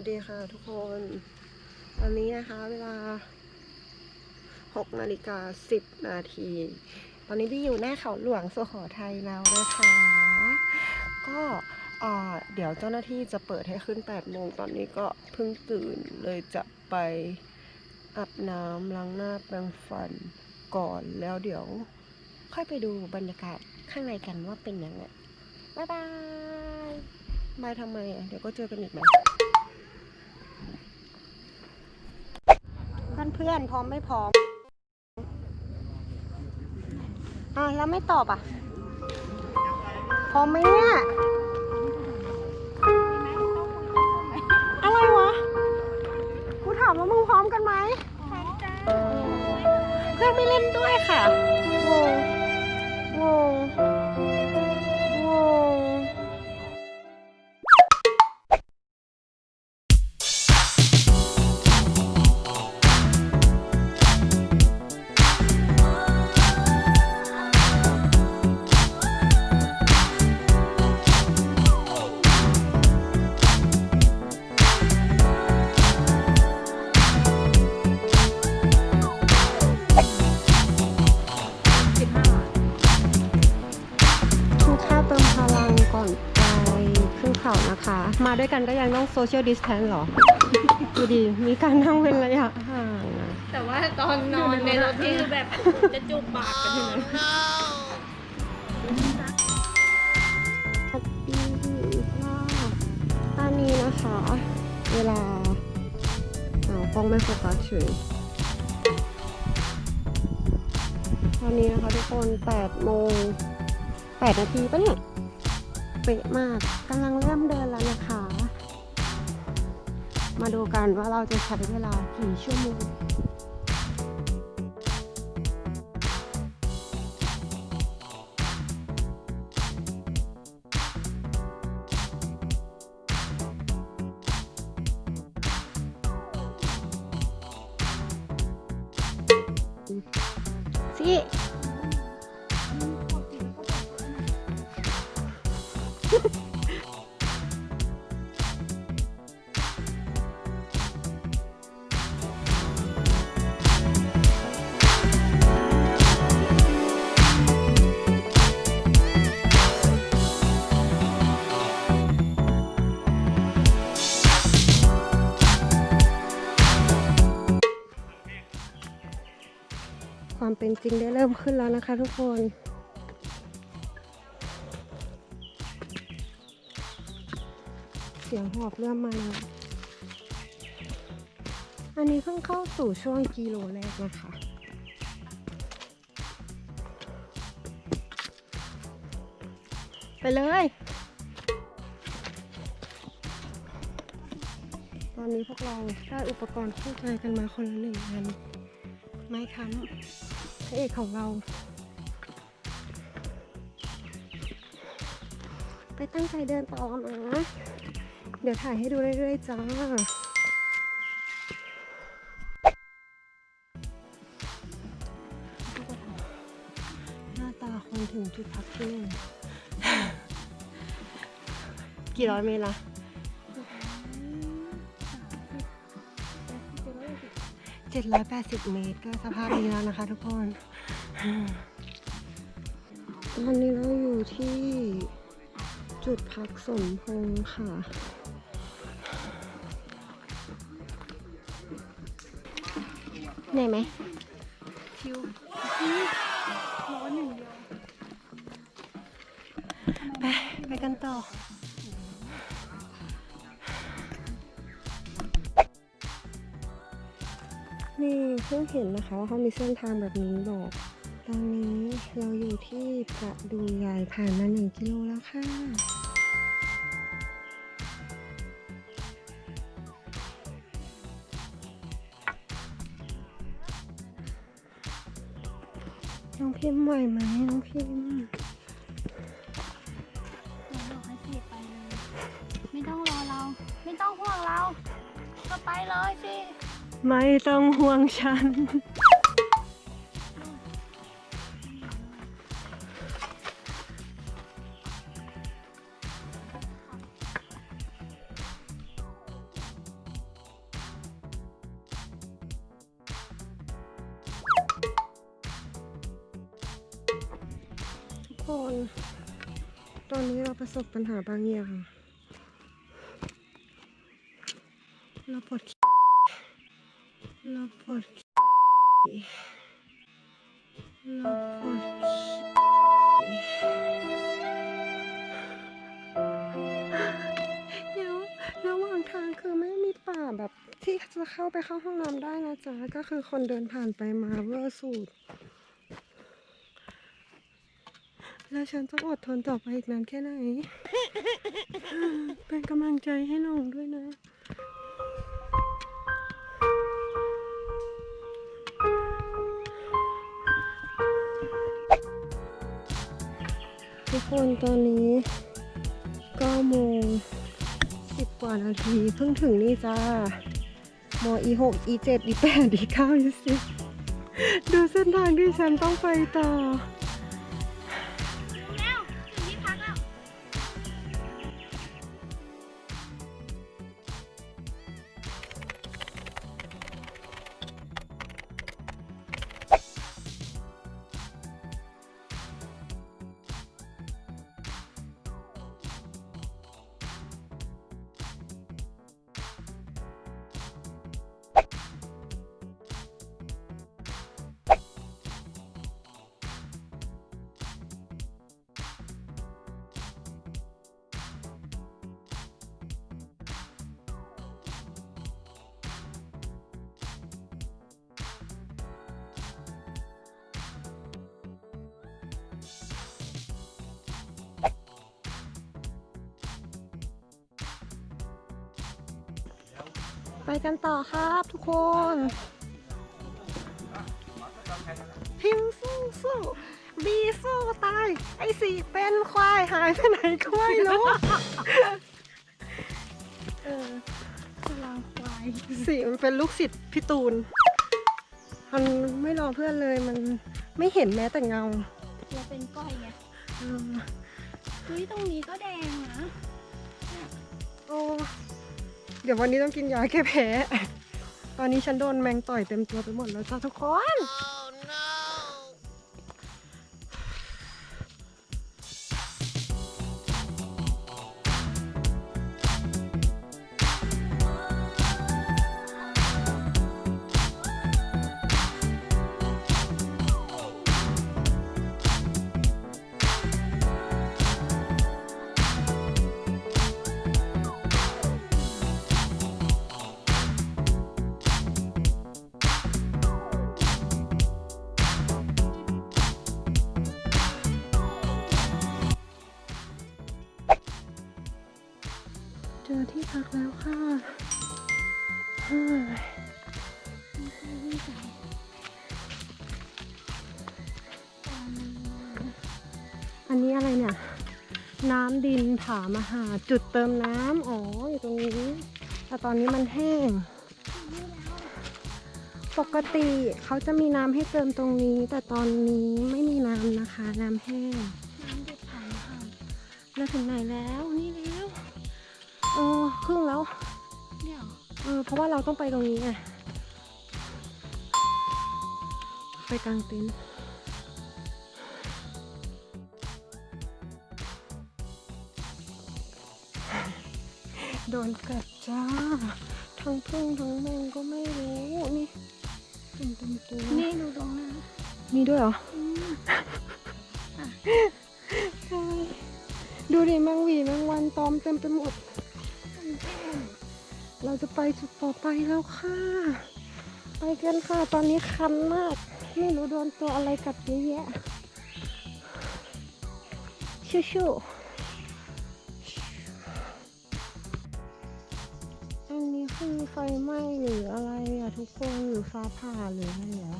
สดีค่ะทุกคนตอนนี้นะคะ เวลา6นาฬิกา10นาที ตอนนี้พี่อยู่หน้าเขาหลวงสุโขทัยแล้วนะคะ ก็เดี๋ยวเจ้าหน้าที่จะเปิดให้ขึ้น8โมง ตอนนี้ก็เพิ่งตื่นเลยจะไปอาบน้ำล้างหน้าแปรงฟันก่อนแล้วเดี๋ยว ค่อยไปดูบรรยากาศข้างในกันว่าเป็นยังไง บ๊ายบายบายทำไมอะ เดี๋ยวก็เจอกันอีกไหม เพื่อนเพื่อนๆพร้อมไม่พร้อมอะแล้วไม่ตอบอะ พร้อมไหมเนี่ยอะไรวะกูถามว่ามึงพร้อมกันไหมเพื่อนไม่เล่นด้วยค่ะ ด้วยกันก็ยังต้องโซเชียลดิสแทนหรอ ดูดีมีการนั่งเว้นระยะห่างอะ แต่ว่าตอนนอนในรถนี่คือแบบจะจูบปากกันถึงนั้นแฮปปี้มากตอนนี้นะคะ เวลาเอาวกล้องไม่โฟกัสเฉยตอนนี้นะคะทุกคน8โมง8นาทีปะเนี่ย เป๊ะมากกำลังเริ่มเดินแล้วนะคะ มาดูกันว่าเราจะใช้เวลากี่ชั่วโมงสิ ความเป็นจริงได้เริ่มขึ้นแล้วนะคะทุกคน เสียงหอบเริ่มมาแล้วอันนี้เพิ่งเข้าสู่ช่วงกิโลแรกนะคะไปเลย ตอนนี้พวกเราได้อุปกรณ์คู่ใจกันมาคนละหนึ่งอัน ไม้ค้ำ เอกของเรา ไปตั้งใจเดินต่อนะเดี๋ยวถ่ายให้ดูเรื่อยๆจ้าหน้าตาคนถึงจุดพักที่หนึ่งกี่ร้อยเมตรละ เจ็ดร้อยแปดสิบเมตรก็สภาพนี้แล้วนะคะทุกคน ตอนนี้เราอยู่ที่จุดพักสมพงษ์ค่ะเหนื่อยไหมคิวร้อนอย่างเดียว ไป ไปกันต่อ นี่เพิ่งเห็นนะคะว่าเขามีเส้นทางแบบนี้บอก ตอนนี้เราอยู่ที่ประดูใหญ่ผ่านมาหนึ่งกิโลแล้วค่ะ น้องพิมพ์ไหวไหมน้องพิมพ์เราบอกให้สิไปเลย ไม่ต้องรอเรา ไม่ต้องห่วงเรา ก็ไปเลยสิ ไม่ต้องห่วงฉัน ทุกคน ตอนนี้เราประสบปัญหาบางอย่างเราปวด ขี้เราปวดขี้เราปวดขี้เดี๋ยวระหว่างทางคือไม่มีป่าแบบที่จะเข้าไปเข้าห้องน้ำได้นะจ๊ะ ก็คือคนเดินผ่านไปมาเวอร์สูตร แล้วฉันต้องอดทนต่อไปอีกนานแค่ไหน เป็นกำลังใจให้น้องด้วยนะ คนตอนนี้ก็โมงสิบกว่านาทีเพิ่งถึงนี่จ้ามอี6อี7อี8อี9อี10ดูเส้นทางที่ฉันต้องไปต่อ ไปกันต่อครับทุกคนพิมพ์สู้สู้บีสู้ตาย ไอ้สี่เป็นควายหายไปไหนก็ไม่รู้เออพลังควายสี่มันเป็นลูกศิษย์พี่ตูน มันไม่รอเพื่อนเลยมันไม่เห็นแม้แต่เงาเราเป็นก้อยไงเออเฮ้ยตรงนี้ก็แดงนะโอ้ เดี๋ยววันนี้ต้องกินยาแก้แพ้ ตอนนี้ฉันโดนแมงต่อยเต็มตัวไปหมดแล้วจ้าทุกคน อันนี้อะไรเนี่ย น้ำดินถามหาจุดเติมน้ำอ๋ออยู่ตรงนี้ แต่ตอนนี้มันแห้ง ปกติเขาจะมีน้ำให้เติมตรงนี้ แต่ตอนนี้ไม่มีน้ำนะคะ น้ำแห้งน้ำเด็ดผ่านผ่านเราถึงไหนแล้วนี่แล้วเออครึ่งแล้ว เนี่ยเหรอเออเพราะว่าเราต้องไปตรงนี้ไงไปกลางเต็นท์โดนกัดจ้า ทั้งพึ่งทั้งแมงก็ไม่รู้ นี่ตุ่มตุ่มตัวนี่ดูตรงนั้นมีด้วยเหรออืมใช่ดูดิแมงหวีแมงวันตอมเต็มไปหมด เราจะไปจุดต่อไปแล้วค่ะ ไปกันค่ะ ตอนนี้คันมาก ไม่รู้โดนตัวอะไรกัดเยอะแยะชู่ๆอันนี้คือไฟไหม้หรืออะไรอะทุกคนหรือฟ้าผ่าหรืออะไรเหรอ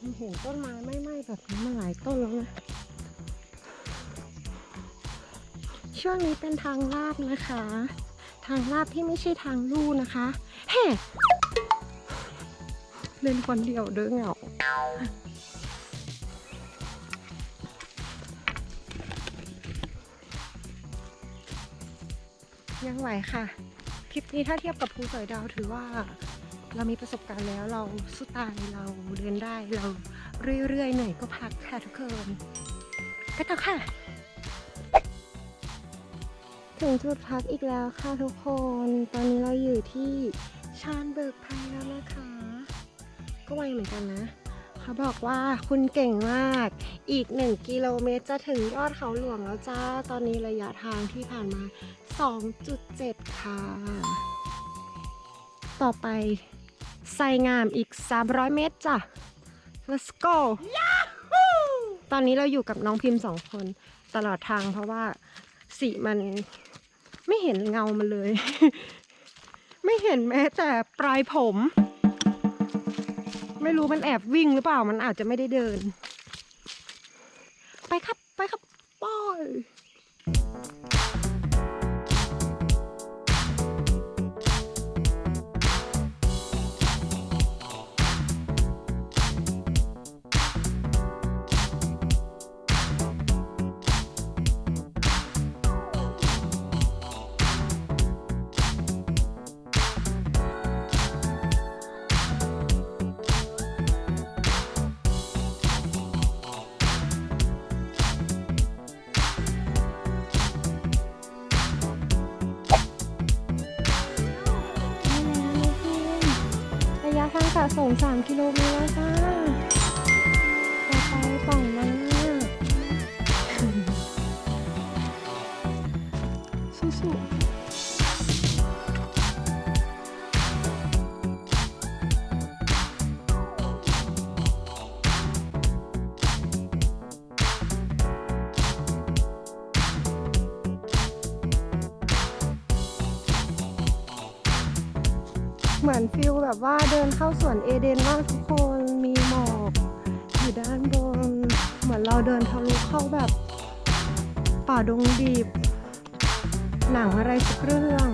มันเห็นต้นไม้ไม่ไหม้แบบนี้มาหลายต้นแล้วนะช่วงนี้เป็นทางลาดนะคะ ทางลาดที่ไม่ใช่ทางลู่นะคะเฮ้เล่นคนเดียวเด้อเหงายังไหวค่ะ คลิปนี้ถ้าเทียบกับภูสอยดาวถือว่าเรามีประสบการณ์แล้วเราสู้ตายเราเดินได้เราเรื่อยๆหน่อยก็พักค่ะทุกคน ไปต่อค่ะ ถึงจุดพักอีกแล้วค่ะทุกคน ตอนนี้เราอยู่ที่ชานเบิกไพรแล้วนะคะ ก็ไวเหมือนกันนะ เขาบอกว่าคุณเก่งมาก อีก 1 กิโลเมตรจะถึงยอดเขาหลวงแล้วจ้า ตอนนี้ระยะทางที่ผ่านมา 2.7 ค่ะ ต่อไปไซงามอีก 300 เมตรจ้ะ let's go ตอนนี้เราอยู่กับน้องพิมพ์สองคนตลอดทางเพราะว่าสีมัน ไม่เห็นเงามันเลย ไม่เห็นแม้แต่ปลายผม ไม่รู้มันแอบวิ่งหรือเปล่ามันอาจจะไม่ได้เดิน 3กิโลเม เหมือนฟิลแบบว่าเดินเข้าสวนเอเดนมากทุกคนมีหมอกอยู่ด้านบน เหมือนเราเดินทะลุเข้าแบบป่าดงดิบหนังอะไรสักเรื่อง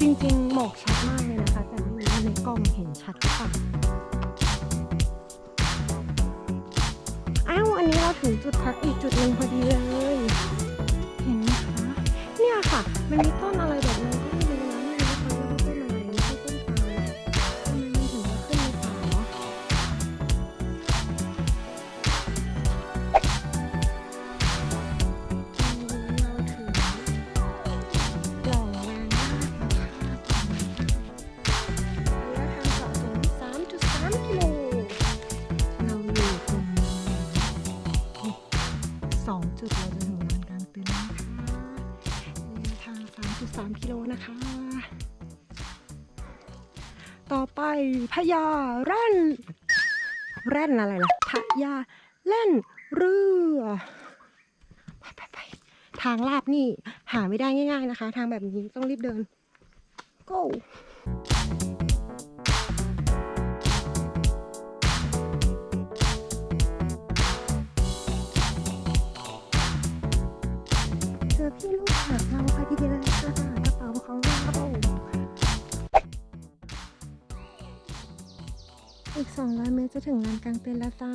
จริงๆ หมอกชัดมากเลยนะคะ แต่ไม่รู้ในกล้องเห็นชัดหรือเปล่าอ้าว อันนี้เราถึงจุดพักอีกจุดหนึ่งพอดีเลย เนี่ยค่ะ มันมีต้นอะไรแบบนี้ พญาแร่นแร่นอะไรล่ะพญาแล่นเรือไปไปไปทางลาบนี่หาไม่ได้ง่าย ๆนะคะ ทางแบบนี้ต้องรีบเดิน go เจอพี่ลูก อีก 200 เมตรจะถึงลานกลางเต็นท์แล้วจ้า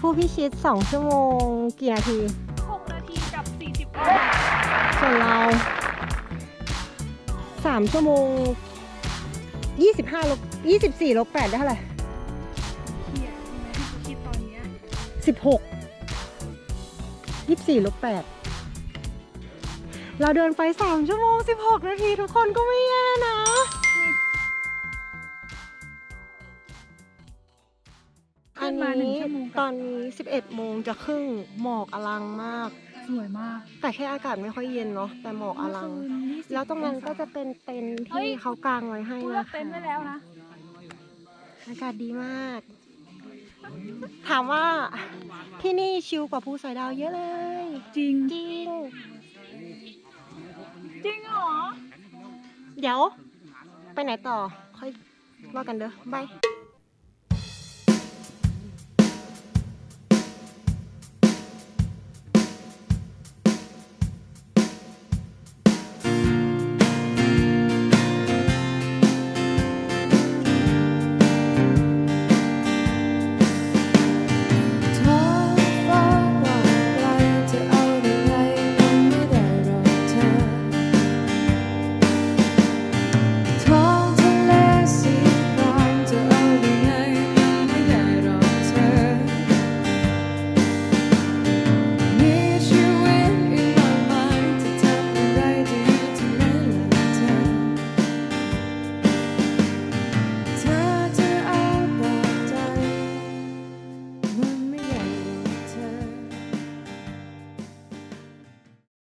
ผู้พิชิต 2 ชั่วโมง กี่นาที 6 นาทีกับ 40กว่าส่วนเรา 3ชั่วโมง25ลบ24ลบ8ได้เท่าไหร่เขียนในที่คิดตอนเนี้ย16 24ลบ8เราเดินไป3ชั่วโมง16นาทีทุกคนก็ไม่แย่นะ อันขึ้นมาหนึ่งนี้ชั่วโมงตกัอนนี้11โมงจะครึ่งหมอกอลังมาก สวยมาก แต่แค่อากาศไม่ค่อยเย็นเนาะแต่หมอกอลังเมื่คืน20แล้วตรงนั้นก็จะเป็นเต็นท์เฮ้ที่ยเขากางไว้ให้พูดนะว่าคะเต็นท์ไว้แล้วนะ อากาศดีมาก ถามว่าที่นี่ชิลกว่าภูสอยดาวเยอะเลย จริง จริง จริงเหรอ เดี๋ยว ไปไหนต่อ ค่อยว่ากันเด้อ บาย